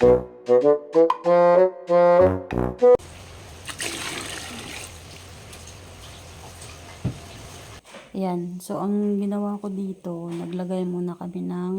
Yan. So, ang ginawa ko dito, naglagay muna kami ng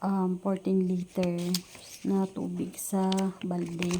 um, 14 liter na tubig sa balde.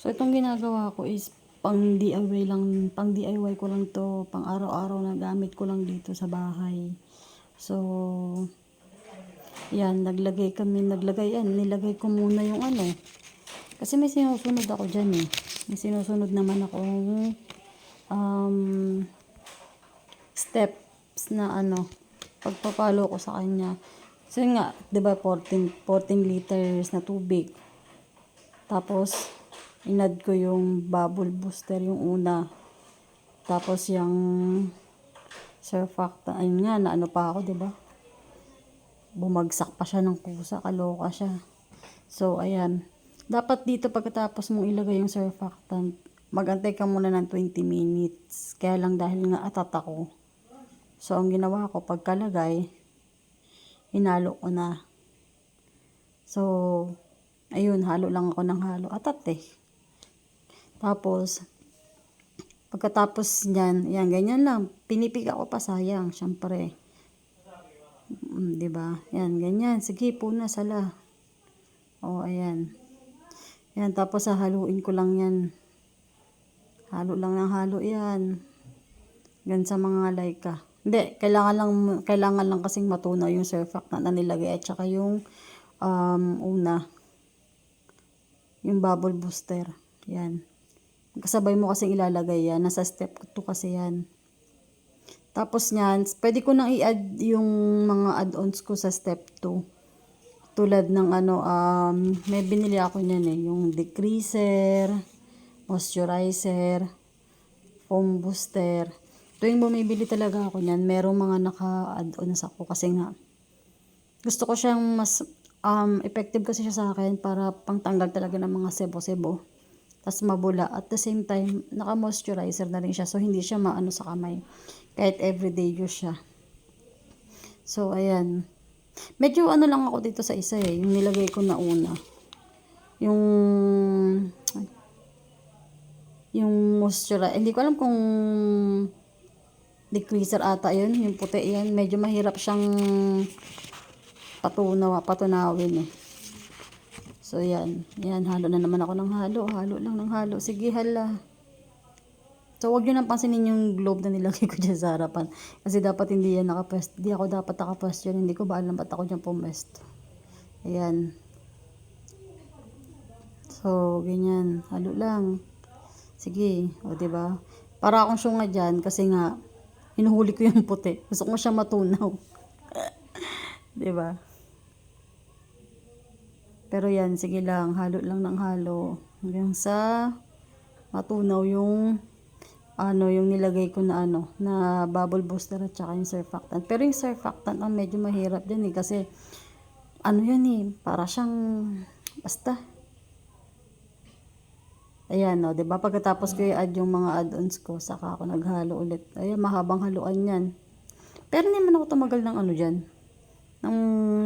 So, itong ginagawa ko is pang DIY lang, pang DIY ko lang to, pang araw-araw na gamit ko lang dito sa bahay. So, yan, naglagay kami, naglagay yan, nilagay ko muna yung ano. Kasi may sinusunod ako dyan eh. May sinusunod naman akong um, steps na ano, pagpapalo ko sa kanya. So yun nga, 'di ba 14 14 liters na tubig. Tapos inad ko yung bubble booster yung una. Tapos yung surfactant, ayun nga, na ano pa ako, 'di ba? Bumagsak pa siya ng kusa, kaloka siya. So ayan, dapat dito pagkatapos mong ilagay yung surfactant, magantay ka muna ng 20 minutes. Kaya lang dahil nga atat ako, So, ang ginawa ko, pagkalagay, hinalo ko na. So, ayun, halo lang ako ng halo. Atat eh. Tapos, pagkatapos niyan, yan, ganyan lang. Pinipiga ko pa, sayang, syempre. Mm, 'di ba? Yan, ganyan. Sige, puna sala. Oh, ayan. Yan, tapos hahaluin ko lang yan. Halo lang ng halo yan. Gan sa mga laika. Hindi, kailangan lang, kailangan lang kasing matunaw yung surfactant na nilagay at saka yung um, una, yung bubble booster. Yan. Kasabay mo kasing ilalagay yan. Nasa step 2 kasi yan. Tapos niyan, pwede ko nang i-add yung mga add-ons ko sa step 2. Tulad ng ano, um, may binili ako niyan eh, yung decreaser, moisturizer, foam booster. Tuwing bumibili talaga ako niyan, merong mga naka-add-ons ako kasi nga gusto ko siyang mas um, effective kasi siya sa akin para pangtanggal talaga ng mga sebo-sebo. Tapos mabula. At the same time, naka-moisturizer na rin siya. So, hindi siya maano sa kamay. Kahit everyday use siya. So, ayan. Medyo ano lang ako dito sa isa eh. Yung nilagay ko na una. Yung yung moisturizer. Hindi ko alam kung decreaser ata yun. Yung puti yan. Medyo mahirap siyang patunaw, patunawin eh. So, yan. Yan, halo na naman ako ng halo. Halo lang ng halo. Sige, hala. So, wag nyo nang pansinin yung globe na nilagay ko dyan sa harapan. Kasi dapat hindi yan nakapwesto. Hindi ako dapat nakapwesto yan. Hindi ko ba alam ba't ako dyan pumesto. Ayan. So, ganyan. Halo lang. Sige. O, ba diba? Para akong syunga dyan kasi nga, hinuhuli ko yung puti. Gusto ko siya matunaw. ba? Pero yan, sige lang, halo lang ng halo. Hanggang sa matunaw yung ano, yung nilagay ko na ano, na bubble booster at saka yung surfactant. Pero yung surfactant ang medyo mahirap din eh kasi ano yan eh, para siyang basta. Ayan, no, 'di ba? Pagkatapos ko i-add yung mga add-ons ko, saka ako naghalo ulit. Ayan, mahabang haluan 'yan. Pero hindi man ako tumagal ng ano diyan. Ng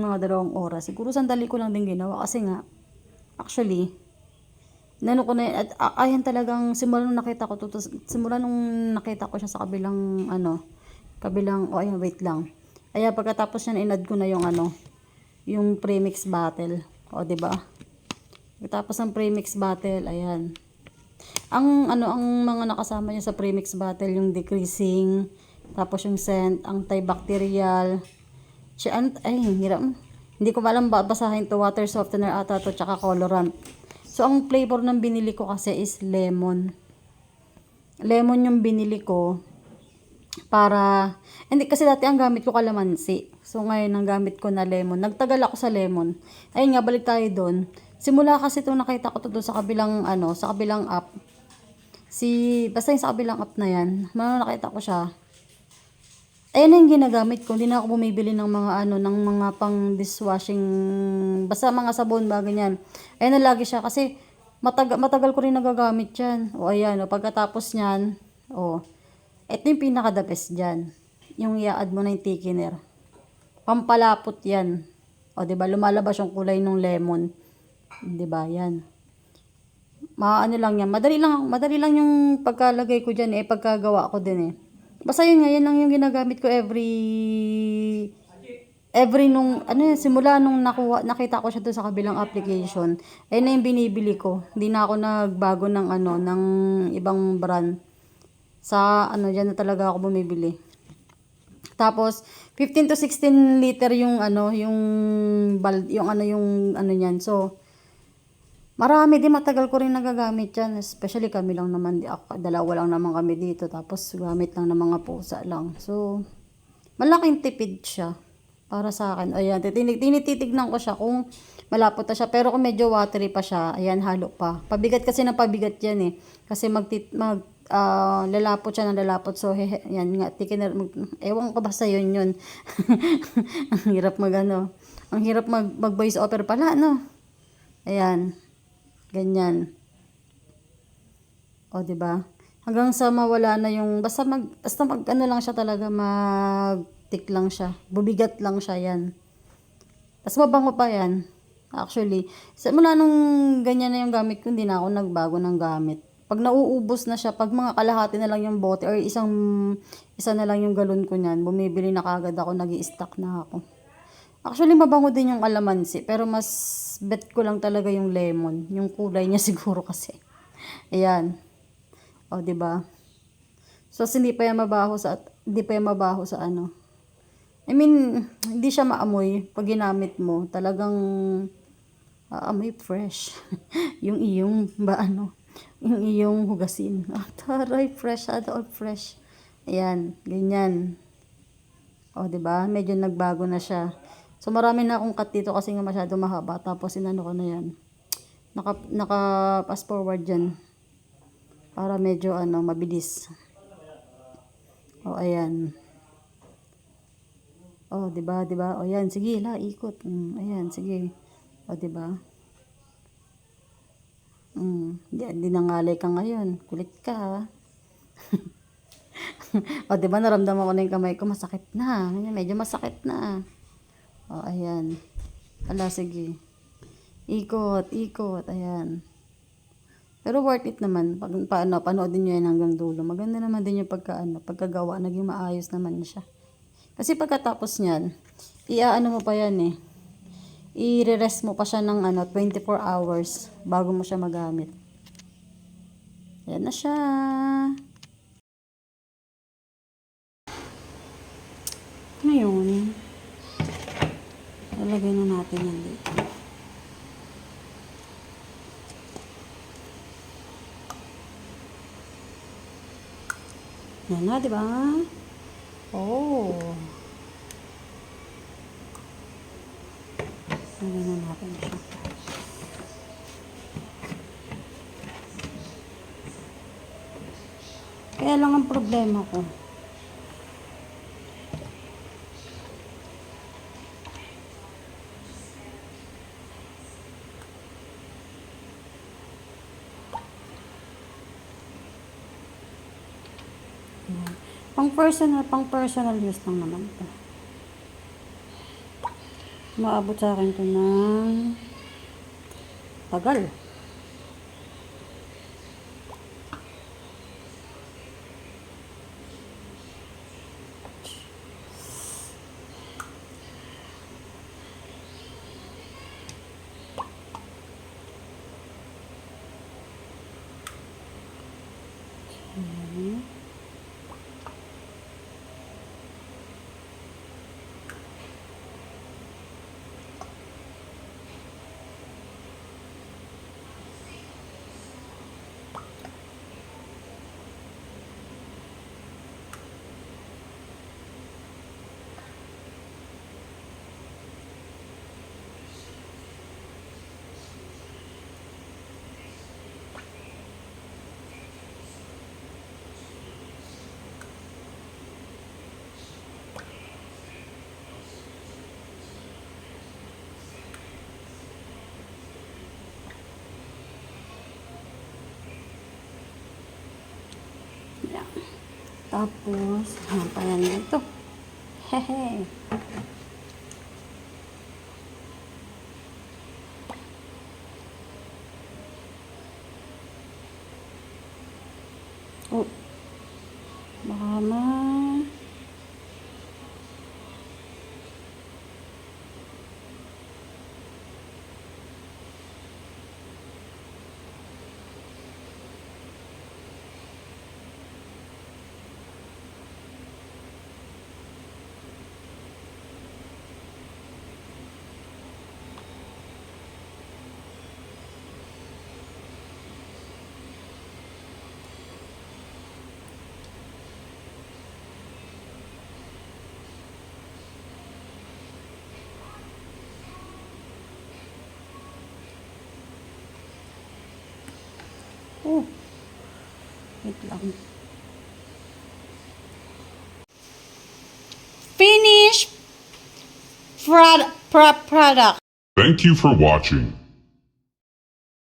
mga dalawang oras. Siguro sandali ko lang din ginawa kasi nga actually nano ko na yan, at ayan talagang simula nung nakita ko to, to simula nung nakita ko siya sa kabilang ano kabilang oh ayan wait lang. Ayan pagkatapos niyan inad ko na yung ano yung premix battle o di ba? Pagkatapos ng premix battle ayan. Ang ano ang mga nakasama niya sa premix battle yung decreasing tapos yung scent antibacterial siya an ay hirap. Hindi ko alam ba basahin to? Water softener ata to tsaka colorant. So ang flavor ng binili ko kasi is lemon. Lemon yung binili ko para hindi kasi dati ang gamit ko kalamansi. So ngayon ang gamit ko na lemon. Nagtagal ako sa lemon. Ayun nga balik tayo doon simula kasi itong nakita ko to doon sa kabilang ano sa kabilang app. Si basta yung sa kabilang app na yan nakita ko siya Ayun na yung ginagamit ko. Hindi na ako bumibili ng mga ano, ng mga pang dishwashing, basta mga sabon ba, ganyan. Ayun na lagi siya kasi matagal, matagal ko rin nagagamit yan. O ayan, o, pagkatapos niyan, o, ito yung pinaka the best dyan. Yung i-add mo na yung thickener. Pampalapot yan. O, di ba lumalabas yung kulay ng lemon. 'Di ba? Yan. Maano lang yan. Madali lang, madali lang yung pagkalagay ko dyan eh, pagkagawa ko din eh. Basta yun nga, yan lang yung ginagamit ko every every nung ano yun, simula nung nakuha, nakita ko siya doon sa kabilang application, ayun na yung binibili ko. Hindi na ako nagbago ng ano, ng ibang brand. Sa ano diyan na talaga ako bumibili. Tapos 15 to 16 liter yung ano, yung bal, yung ano yung ano niyan. So Marami din matagal ko rin nagagamit yan. Especially kami lang naman, ako, dalawa lang naman kami dito. Tapos gamit lang ng mga pusa lang. So, malaking tipid siya para sa akin. Ayan, tinititignan ko siya kung malapot na siya. Pero kung medyo watery pa siya, ayan, halo pa. Pabigat kasi ng pabigat yan eh. Kasi mag, mag ah, lalapot siya ng lalapot. So, he, yan nga, tikin, mag, ewan ko basta yun yun. Ang hirap mag ano. Ang hirap mag, mag voice over pala, no? Ayan. Ganyan. O, ba? Hanggang sa mawala na yung, basta mag, basta mag, ano lang siya talaga, mag, tik lang siya. Bubigat lang siya, yan. Tapos mabango pa yan. Actually, sa mula nung ganyan na yung gamit ko, hindi na ako nagbago ng gamit. Pag nauubos na siya, pag mga kalahati na lang yung bote or isang isa na lang yung galon ko niyan, bumibili na kagad ako, nag stock na ako. Actually, mabango din yung alamansi, pero mas bet ko lang talaga yung lemon. Yung kulay niya siguro kasi. Ayan. O, ba? So, hindi pa yan mabaho sa, hindi pa yan mabaho sa ano. I mean, hindi siya maamoy pag ginamit mo. Talagang aamoy fresh. yung iyong, ba ano, yung iyong hugasin. Ah, taray, fresh, all fresh. Ayan, ganyan. O, di ba? Medyo nagbago na siya. So, marami na akong cut dito kasi nga masyado mahaba. Tapos, inano ko na yan. Naka, naka forward dyan. Para medyo, ano, mabilis. O, ayan. O, di ba, di ba? O, yan, sige, la, ikot. Mm, ayan, sige. O, di ba? Mm, di, di nangalay ka ngayon. Kulit ka, ha? o, di ba, naramdaman ko na yung kamay ko, masakit na. Medyo masakit na. O, ayan. Ala, sige. Ikot, ikot, ayan. Pero worth it naman. Pag, paano, panoodin nyo yan hanggang dulo. Maganda naman din yung pagka, ano, pagkagawa. Naging maayos naman siya. Kasi pagkatapos niyan, iaano mo pa yan eh. I-rest mo pa siya ng ano, 24 hours bago mo siya magamit. Ayan na siya. Ano? Lalagay na natin yan dito. Yan na, di ba? Oh. Lagyan na natin siya. Kaya lang ang problema ko. Pang personal, pang personal use lang naman ito. Maabot sa akin ito ng tagal. Tapos, hampayan dito. Hehe. Oh. Baka ma... Oh. Wait lang. Finish prod, pro- product. Thank you for watching.